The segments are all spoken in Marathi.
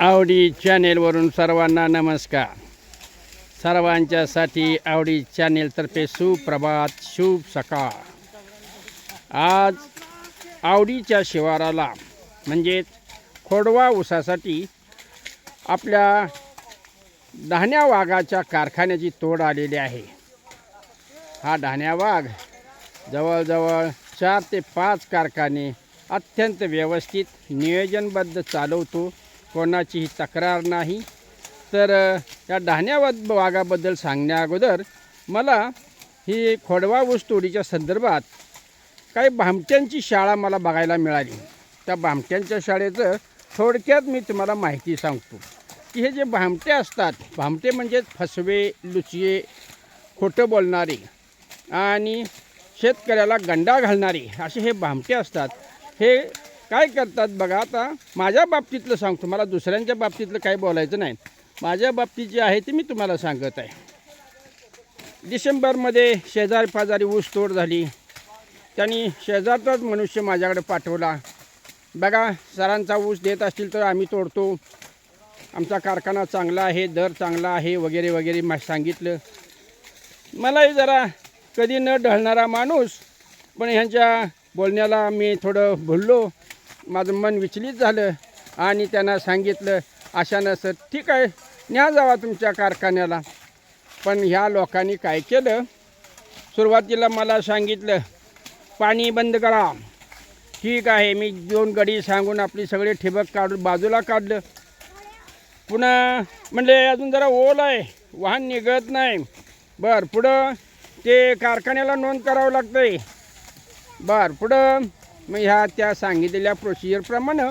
आवडी चॅनेलवरून सर्वांना नमस्कार. सर्वांच्यासाठी आवडी चॅनेलतर्फे सुप्रभात शुभ सकाळ. आज आवडीच्या शिवाराला म्हणजेच खोडवा ऊसासाठी आपल्या धान्या वाघाच्या कारखान्याची तोड आलेली आहे. हा धान्या वाघ जवळजवळ चार ते पाच कारखाने अत्यंत व्यवस्थित नियोजनबद्ध चालवतो. कोणाचीही तक्रार नाही. तर या धान्यावाद वाघाबद्दल सांगण्या अगोदर मला ही खोडवा ऊस तोडीच्या संदर्भात काही भामट्यांची शाळा मला बघायला मिळाली. त्या भामट्यांच्या शाळेचं थोडक्यात मी तुम्हाला माहिती सांगतो. की हे जे भामटे असतात भामटे म्हणजे फसवे लुचिये खोटं बोलणारे आणि शेतकऱ्याला गंडा घालणारे असे हे भामटे असतात हे काय करतात बघा आता माझ्या बाबतीतलं सांगतो मला दुसऱ्यांच्या बाबतीतलं काही बोलायचं नाही. माझ्या बाबतीत जे आहे ते मी तुम्हाला सांगत आहे. डिसेंबरमध्ये शेजारी पाजारी ऊस तोड झाली. त्यांनी शेजारचाच मनुष्य माझ्याकडे पाठवला. बघा सरांचा ऊस देत असतील तर आम्ही तोडतो. आमचा कारखाना चांगला आहे दर चांगला आहे वगैरे वगैरे मा सांगितलं. मलाही जरा कधी न ढळणारा माणूस पण ह्यांच्या बोलण्याला मी थोडं भुललो. माझं मन विचलित झालं आणि त्यांना सांगितलं अशानं सर ठीक आहे न्या जावा तुमच्या कारखान्याला. पण ह्या लोकांनी काय केलं? सुरुवातीला मला सांगितलं पाणी बंद करा. ठीक आहे मी दोन गडी सांगून आपली सगळे ठिबक काढून बाजूला काढलं. पुन्हा म्हणजे अजून जरा ओल आहे वाहन निघत नाही. बरं पुढं ते कारखान्याला नोंद करावं लागतंय. बरं पुढं मग ह्या त्या सांगितलेल्या प्रोसिजरप्रमाणे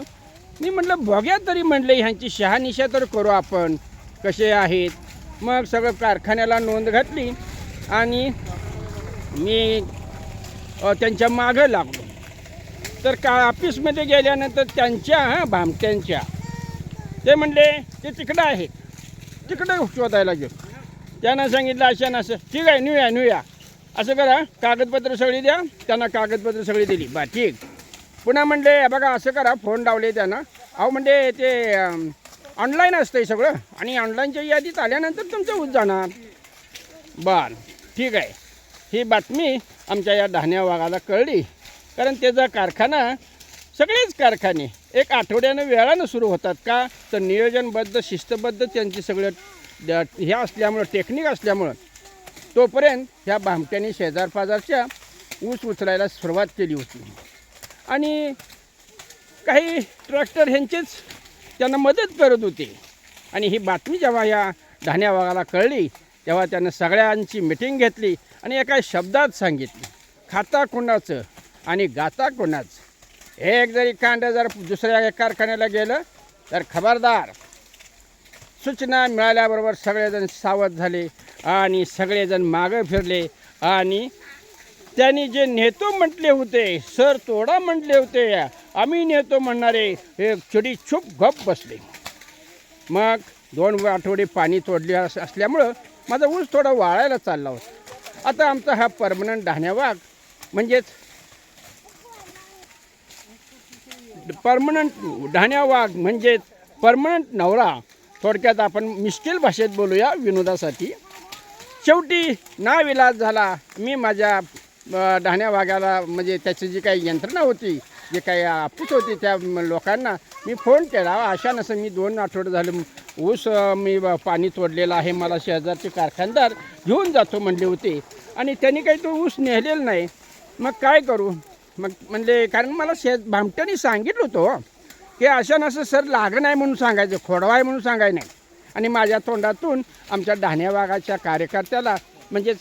मी म्हटलं बघ्या तरी म्हटलं ह्यांची शहानिशा तर करू आपण. कसे आहेत? मग सगळं कारखान्याला नोंद घातली आणि मी त्यांच्या मागं लागलो. तर का ऑफिसमध्ये गेल्यानंतर त्यांच्या हां भामट्यांच्या ते म्हणले ते तिकडं आहे तिकडं शोधायला गेलो. त्यांना सांगितलं अशा नसं असं ठीक आहे नेऊया नेऊया असं करा कागदपत्र सगळी द्या त्यांना कागदपत्र सगळी दिली. बा ठीक. पुन्हा म्हणले बघा असं करा फोन लावले त्यांना. अहो म्हणजे ते ऑनलाईन असतंय सगळं. आणि ऑनलाईनच्या यादीत आल्यानंतर तुमचं ऊस जाणार. बर ठीक आहे. ही बातमी आमच्या या धान्या वाघाला कळली. कारण त्याचा कारखाना सगळेच कारखाने एक आठवड्यानं वेळानं सुरू होतात का? तर नियोजनबद्ध शिस्तबद्ध त्यांची सगळं द- हे असल्यामुळं टेक्निक असल्यामुळं तोपर्यंत ह्या भामट्याने शेजारपाजारच्या ऊस उचलायला सुरुवात केली होती. आणि काही ट्रॅक्टर ह्यांचेच त्यांना मदत करत होते. आणि ही बातमी जेव्हा या धान्या भागाला कळली तेव्हा त्यानं सगळ्यांची मिटिंग घेतली आणि एका शब्दात सांगितली खाता कोणाचं आणि गाता कोणाचं? एक जरी कांड जर दुसऱ्या कारखान्याला गेलं तर खबरदार सूचना मिळाल्याबरोबर सगळेजण सावध झाले आणि सगळेजण मागं फिरले आणि त्यांनी जे नेतो म्हटले होते सर तोडा म्हटले होते आम्ही नेतो म्हणणारे हे चिडी छुप गप बसले. मग दोन आठवडे पाणी तोडले अस असल्यामुळं माझा ऊस थोडा वाळायला चालला होता. आता आमचा हा परमनंट धान्यावाग म्हणजेच परमनंट धान्यावाग म्हणजेच परमनंट नवरा थोडक्यात आपण मिश्किल भाषेत बोलूया विनोदासाठी. शेवटी नाविलाज झाला. मी माझ्या डहाण्या भागाला म्हणजे त्याची जी काही यंत्रणा होती जे काही आपूस होती त्या लोकांना मी फोन केला. अशा नसं मी दोन आठवडे झाले. ऊस मी पाणी तोडलेलं आहे. मला शेजारचे कारखानदार घेऊन जातो म्हणले होते. आणि त्यांनी काही तो ऊस नेहलेला नाही. मग काय करू? मग म्हणले कारण मला शेज भामट्याने सांगितलं होतं हो. की अशा नसं सर लागं आहे म्हणून सांगायचं खोडवा आहे म्हणून सांगाय नाही. आणि माझ्या तोंडातून आमच्या धान्या कार्यकर्त्याला म्हणजेच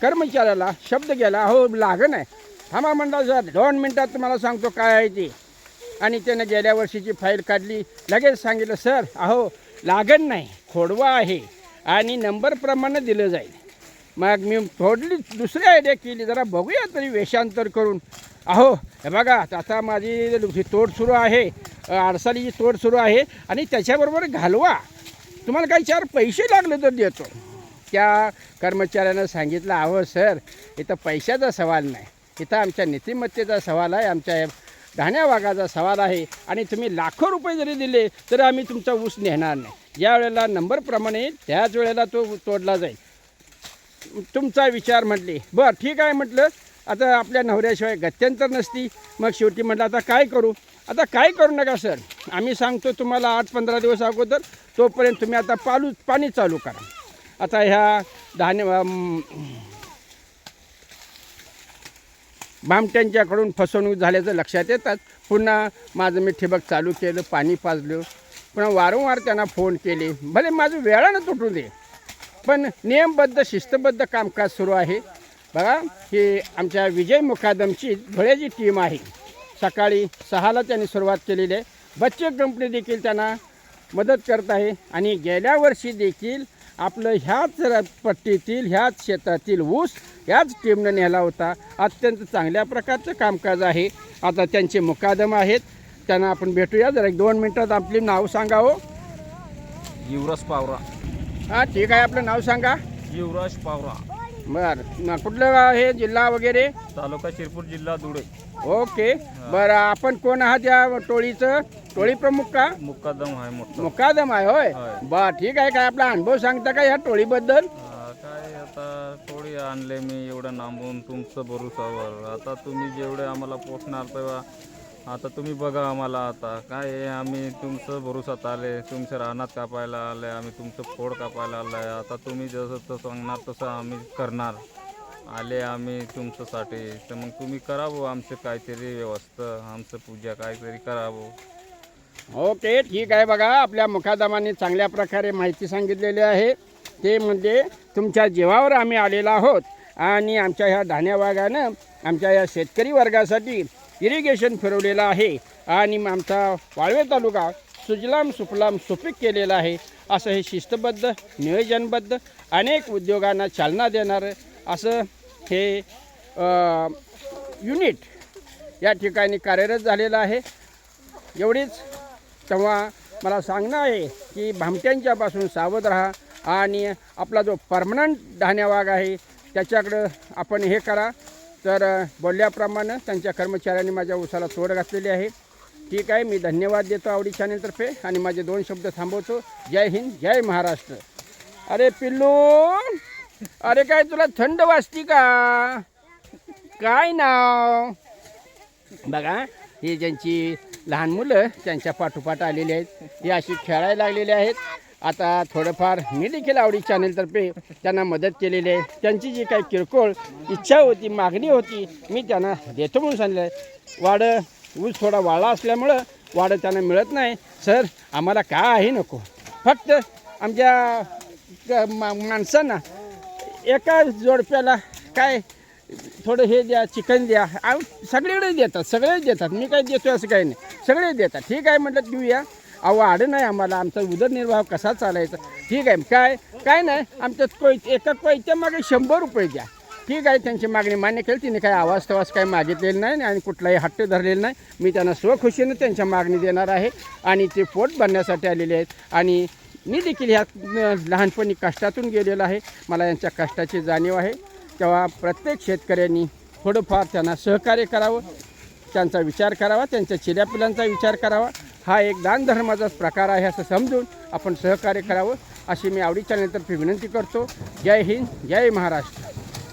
कर्मचाऱ्याला शब्द गेला हो लागं आहे. थांबा म्हणला सर दोन मिनटात तुम्हाला सांगतो काय आहे ते. आणि त्यानं गेल्या वर्षीची फाईल काढली. लगेच सांगितलं सर अहो लागण नाही खोडवा आहे आणि नंबरप्रमाणे दिलं जाईल. मग मी थोडली दुसरी आयडिया केली जरा बघूया तरी वेषांतर करून. अहो हे बघा आता माझी तोड सुरू आहे. आडसालीची तोड सुरू आहे आणि त्याच्याबरोबर घालवा. तुम्हाला काही चार पैसे लागले तर देतो. त्या कर्मचाऱ्यानं सांगितलं अहो सर इथं पैशाचा सवाल नाही. इथं आमच्या नीतिमत्तेचा सवाल आहे आमच्या धान्या वाघाचा सवाल आहे आणि तुम्ही लाखो रुपये जरी दिले तर आम्ही तुमचा ऊस नेणार नाही. ज्या वेळेला नंबरप्रमाणे त्याच वेळेला तो तोडला जाईल. तुमचा विचार म्हटले. बरं ठीक आहे म्हटलं. आता आपल्या नवऱ्याशिवाय गत्यंतर नसती. मग शेवटी म्हटलं आता काय करू? आता काय करू नका सर? आम्ही सांगतो तुम्हाला आठ पंधरा दिवस अगोदर तोपर्यंत तुम्ही आता पालू पाणी चालू करा. आता ह्या धान्य भामट्यांच्याकडून फसवणूक झाल्याचं लक्षात येतात. पुन्हा माझं मी ठिबक चालू केलं पाणी पाजलं. पुन्हा वारंवार त्यांना फोन केले. भले माझं वेळानं तुटू दे पण नियमबद्ध शिस्तबद्ध कामकाज सुरू आहे. बघा ही आमच्या विजय मुकादमची धुळ्याची टीम आहे. सकाळी सहाला त्यांनी सुरुवात केलेली आहे. बच्चे कंपनी देखील त्यांना मदत करत आहे. आणि गेल्या वर्षी देखील आपलं ह्याच पट्टीतील ह्याच शेतातील ऊस ह्याच टीमनं नेला होता. अत्यंत चांगल्या प्रकारचं कामकाज आहे. आता त्यांचे मुकादम आहेत. त्यांना आपण भेटूया. जरा एक दोन मिनटात आपली नाव सांगावं युवराज पावरा. हां ठीक आहे. आपलं नाव सांगा. युवराज पावरा. बरं. न- कुठलं गाव आहे जिल्हा वगैरे? तालुका शिरपूर जिल्हा धुळे. ओके. बरं आपण कोण आहात या टोळीचं? टोळी प्रमुख का? मुक्कादम आहे मोठा. मुकादम आहे होय. होय. बर ठीक आहे. काय आपला अनुभव सांगता का या टोळीबद्दल? हा, काय आता थोडी आणले मी एवढं लांबून तुमचं भरोसावर. आता तुम्ही जेवढे आम्हाला पोचणार तेव्हा आता तुम्ही बघा आम्हाला आता. काय आहे आम्ही तुमचं भरोसात आले तुमच्या रानात कापायला आले आम्ही तुमचं फोड कापायला आलं आहे आता तुम्ही जसं तसं सांगणार तसं आम्ही करणार. आले आम्ही तुमच्यासाठी. तर मग तुम्ही करावं आमचं काहीतरी व्यवस्था आमचं पूजा काहीतरी करावं. ओके ठीक आहे बघा. आपल्या मुखादामाने चांगल्या प्रकारे माहिती सांगितलेली आहे. ते म्हणजे तुमच्या जीवावर आम्ही आलेलो आहोत. आणि आमच्या ह्या धान्यावागानं आमच्या या शेतकरी वर्गासाठी इरिगेशन फिरवलेलं आहे आणि मग आमचा वाळवे तालुका सुजलाम सुफलाम सुपीक केलेला आहे. असं हे शिस्तबद्ध नियोजनबद्ध अनेक उद्योगांना चालना देणारं असं हे युनिट या ठिकाणी कार्यरत झालेलं आहे. एवढीच तेव्हा मला सांगणं आहे की भामट्यांच्यापासून सावध राहा आणि आपला जो परमनंट धान्यावाग आहे त्याच्याकडं आपण हे करा. तर बोलल्याप्रमाणे त्यांच्या कर्मचाऱ्यांनी माझ्या उसाला तोड घातलेली आहे. ठीक आहे मी धन्यवाद देतो आवडी चॅनेलतर्फे आणि माझे दोन शब्द थांबवतो. जय हिंद जय महाराष्ट्र. अरे पिल्लू अरे काय तुला थंड वाजती का? काय नाव? बघा ही ज्यांची लहान मुलं त्यांच्या पाठोपाठ आलेली आहेत ही अशी खेळायला लागलेली आहेत. आता थोडंफार मी देखील आवडी चॅनेलतर्फे त्यांना मदत केलेली आहे. त्यांची जी काही किरकोळ इच्छा होती मागणी होती मी त्यांना देतो म्हणून सांगितलं आहे वाड ऊस थोडा वाळला असल्यामुळं वाडं त्यांना मिळत नाही. सर आम्हाला काही नको. फक्त आमच्या मा माणसांना एका जोडप्याला काय थोडं हे द्या चिकन द्या सगळेकडे सगळीकडे देतात सगळेच देतात. मी काय देतो असं काही नाही. सगळे देतात. ठीक आहे म्हटलं देऊया अहो आडं नाही आम्हाला. आमचा उदरनिर्वाह कसा चालायचा? ठीक आहे. काय? काय नाही. आमच्या कोय एका कोयत्या मागे शंभर रुपये द्या. ठीक आहे. त्यांची मागणी मान्य केली. तिने काही आवाज तवास काही मागितलेली नाही आणि कुठलाही हट्ट धरलेला नाही. मी त्यांना स्वखुशीनं त्यांच्या मागणी देणार आहे आणि ते पोट भरण्यासाठी आलेले आहेत. आणि मी देखील ह्या लहानपणी कष्टातून गेलेलो आहे. मला यांच्या कष्टाची जाणीव आहे. तेव्हा प्रत्येक शेतकऱ्यांनी थोडंफार त्यांना सहकार्य करावं. त्यांचा विचार करावा. त्यांच्या चिऱ्यापिलांचा विचार करावा. हा एक दानधर्माचाच प्रकार आहे असं समजून आपण सहकार्य करावं अशी मी आवडीच्या चॅनलतर्फे विनंती करतो. जय हिंद जय महाराष्ट्र.